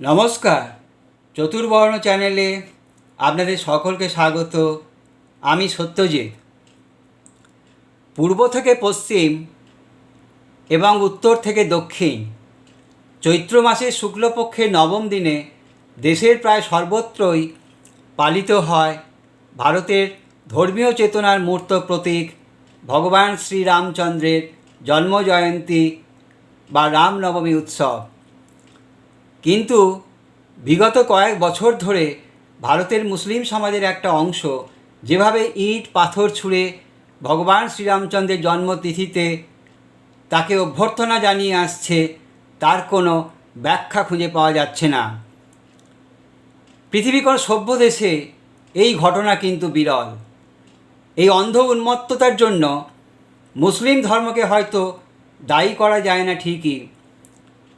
নমস্কার, চতুর্বর্ণ চ্যানেলে আপনাদের সকলকে স্বাগত। আমি সত্যজিৎ। পূর্ব থেকে পশ্চিম এবং উত্তর থেকে দক্ষিণ চৈত্র মাসের শুক্লপক্ষের নবম দিনে দেশের প্রায় সর্বত্রই পালিত হয় ভারতের ধর্মীয় চেতনার মূর্ত প্রতীক ভগবান শ্রীরামচন্দ্রের জন্মজয়ন্তী বা রামনবমী উৎসব। কিন্তু বিগত কয়েক বছর ধরে ভারতের মুসলিম সমাজের একটা অংশ যেভাবে ইট, পাথর ছুঁড়ে ভগবান শ্রীরামচন্দ্রের জন্মতিথিতে তাকে অভ্যর্থনা জানিয়ে আসছে, তার কোনো ব্যাখ্যা খুঁজে পাওয়া যাচ্ছে না। পৃথিবীর কোনো সভ্য দেশে এই ঘটনা কিন্তু বিরল। এই অন্ধ উন্মত্ততার জন্য মুসলিম ধর্মকে হয়তো দায়ী করা যায় না ঠিকই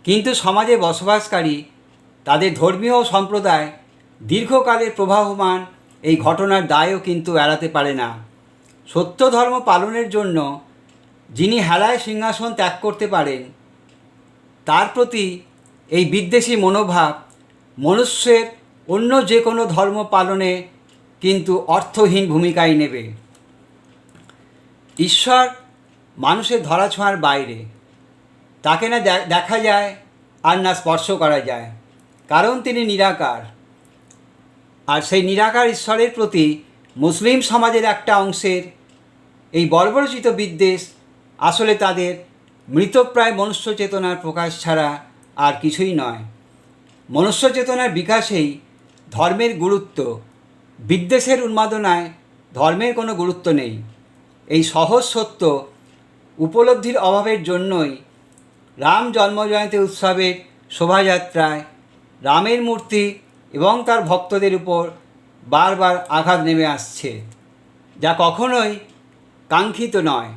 কিন্তু সমাজে বসবাসকারী, তাদের ধর্মীয় সম্প্রদায় দীর্ঘকালের প্রবাহমান, এই ঘটনার দায়ও কিন্তু এড়াতে পারে না। সত্য ধর্ম পালনের জন্য যিনি হেলায় সিংহাসন ত্যাগ করতে পারেন, তার প্রতি এই বিদ্বেষী মনোভাব মনুষ্যের অন্য যে কোনো ধর্ম পালনে কিন্তু অর্থহীন ভূমিকাই নেবে। ঈশ্বর মানুষের ধরাছোঁয়ার বাইরে। তাকে না দেখা যায় আর না স্পর্শ করা যায়। কারণ তিনি নিরাকার। আর সেই নিরাকার ঈশ্বরের প্রতি মুসলিম সমাজের একটা অংশের এই বর্বরচিত বিদ্বেষ আসলে তাদের মৃতপ্রায় মনুষ্য চেতনার প্রকাশ ছাড়া আর কিছুই নয়। মনুষ্য চেতনার বিকাশেই ধর্মের গুরুত্ব, বিদ্বেষের উন্মাদনায় ধর্মের কোনো গুরুত্ব নেই। এই সহজ সত্য উপলব্ধির অভাবের জন্যই রাম জন্মজয়ন্তী উৎসবের শোভাযাত্রায় রামের মূর্তি এবং তার ভক্তদের উপর বারবার আঘাত নেমে আসছে, যা কখনোই কাঙ্ক্ষিত নয়।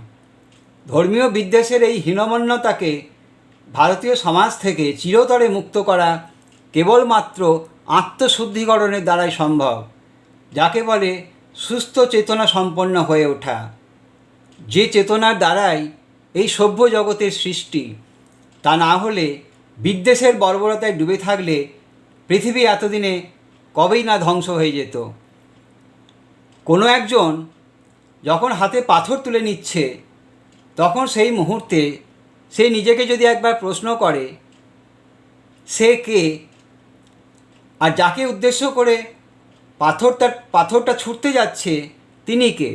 ধর্মীয় বিদ্বেষের এই হীনমন্যতাকে ভারতীয় সমাজ থেকে চিরতরে মুক্ত করা কেবলমাত্র আত্মশুদ্ধিকরণের দ্বারাই সম্ভব, যাকে বলে সুস্থ চেতনা সম্পন্ন হয়ে ওঠা। যে চেতনার দ্বারাই এই সভ্য জগতের সৃষ্টি তা না হলে বিদ্বেষের বর্বরতায় ডুবে থাকলে পৃথিবী এতদিনে কবেই না ধ্বংস হয়ে যেত। কোনো একজন যখন হাতে পাথর তুলে নিচ্ছে, তখন সেই মুহূর্তে সে নিজেকে যদি একবার প্রশ্ন করে, সে কে? আর যাকে উদ্দেশ্য করে পাথরটা পাথরটা ছুটতে যাচ্ছে, তিনি কে?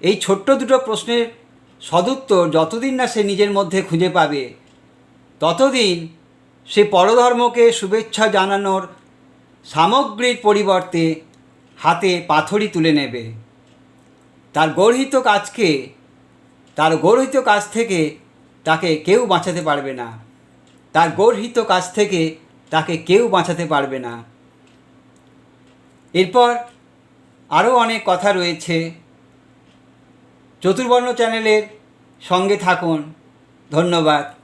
এই ছোট্ট দুটো প্রশ্নের সদুত্তর যতদিন না সে নিজের মধ্যে খুঁজে পাবে ততদিন সে পরধর্মকে শুভেচ্ছা জানানোর সামগ্রীর পরিবর্তে হাতে পাথরই তুলে নেবে। তার গর্হিত কাজকে, তার গর্হিত কাজ থেকে তাকে কেউ বাঁচাতে পারবে না। তার গর্হিত কাজ থেকে তাকে কেউ বাঁচাতে পারবে না। এরপর আরও অনেক কথা রয়েছে। চতুর্বর্ণ চ্যানেলের সঙ্গে থাকুন। ধন্যবাদ।